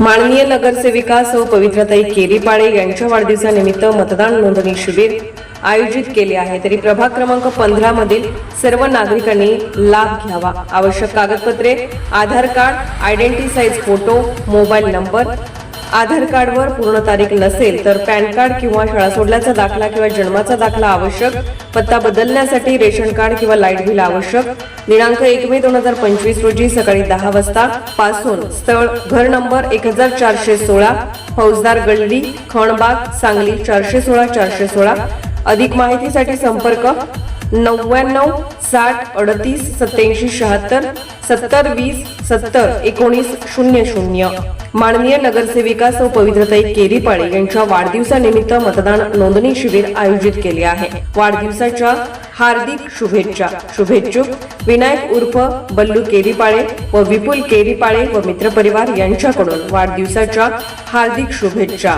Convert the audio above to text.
माननीय नगरसेविका सौ पवित्रताई केरीपाळे यांच्या वाढदिवसानिमित्त मतदान नोंदणी शिबिर आयोजित केले आहे. तरी प्रभाग क्रमांक पंधरा मधील सर्व नागरिकांनी लाभ घ्यावा. आवश्यक कागदपत्रे Aadhaar card identity size size photo mobile number Aadhaar कार्डवर पूर्ण तारीख नसेल तर पॅन कार्ड किंवा शाळा सोडल्याचा दाखला किंवा जन्माचा दाखला आवश्यक पत्ता बदलण्यासाठी रेशन कार्ड किंवा लाइट बिल आवश्यक. दिनांक एक मे दोन हजार पंचवीस रोजी सकाळी दहा वाजता पासून स्थळ घर नंबर एक हजार चारशे सोळा फौजदार गल्ली खणबाग सांगली चारशे सोळा चारशे सोळा. अधिक माहितीसाठी संपर्क नव्याण्णव साठ अडतीस सत्याऐंशी शहात्तर सत्तर वीस सत्तर एकोणीस शून्य शून्य. माननीय नगरसेविका सौ पवित्रताई केरीपाळे यांच्या वाढदिवसानिमित्त मतदान नोंदणी शिबिर आयोजित केले आहे. वाढदिवसाच्या हार्दिक शुभेच्छा. शुभेच्छुक विनायक उर्फ बल्लू केरीपाळे व विपुल केरीपाळे व मित्रपरिवार यांच्याकडून वाढदिवसाच्या हार्दिक शुभेच्छा.